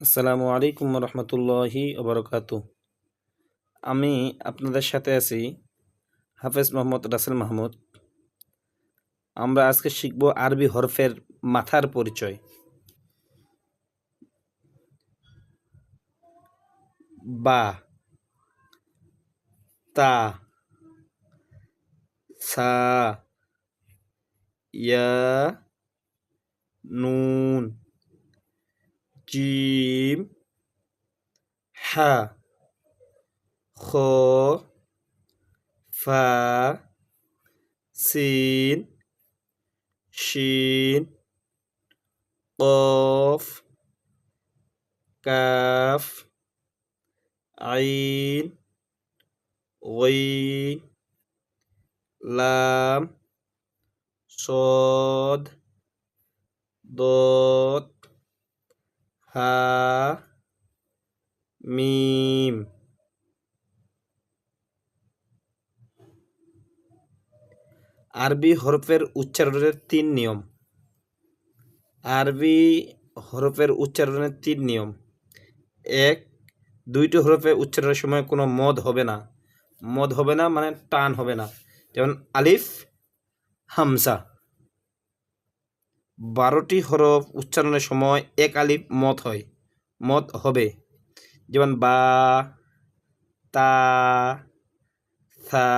আসসালামু আলাইকুম রহমতুল্লাহি ওবরকাতু। আমি আপনাদের সাথে আছি হাফেজ মোহাম্মদ রাসেল মাহমুদ। আমরা আজকে শিখব আরবি হরফের মাথার পরিচয়। বা, তা, সা, ইয়া, নুন জিম হা খ ফা সিন শিন কফ কাফ আইন غين লাম صاد ضاد হা, মিম। আরবি হরফের উচ্চারণের তিন নিয়ম। আরবি হরফের উচ্চারণের তিন নিয়ম। এক, দুইটি হরফে উচ্চারণের সময় কোনো মদ হবে না। মদ হবে না মানে টান হবে না। যেমন আলিফ, হামসা। বারোটি হরফ উচ্চারণের সময় এক আলিফ মত হয়, মত হবে। যেমন বা, তা থা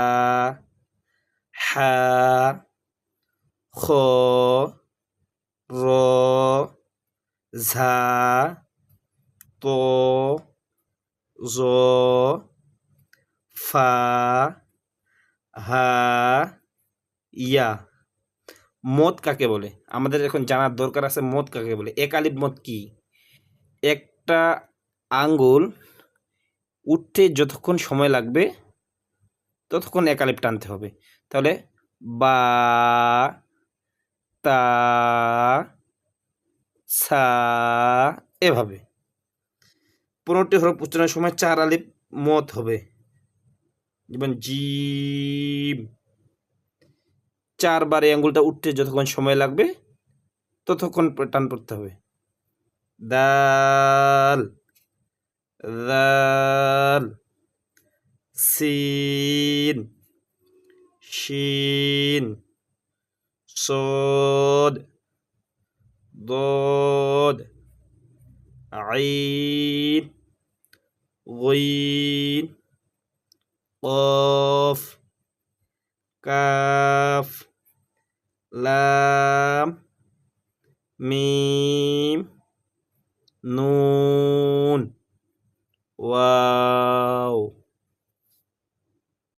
হা, খ, র, ঝা, ত, জ, ফা, হা, ইয়া। মদ কাকে বলে? আমাদের এখন জানার দরকার আছে মদ কাকে বলে? একালিপ মদ কি? একটা আঙ্গুল উঠতে যতক্ষণ সময় লাগবে, ততক্ষণ একালিপ টানতে হবে। তাহলে বা, তা, সা, এভাবে। পনেরোটি হরফ উচ্চারণের সময় চার আলিপ মত হবে। যেমন জিম। চারবার এই আঙ্গুলটা উঠতে যতক্ষণ সময় লাগবে ততক্ষণ টান পড়তে হবে দাল দাল সিন শিন صاد ضاد عين غين قاف কাফ লাম মিম নুন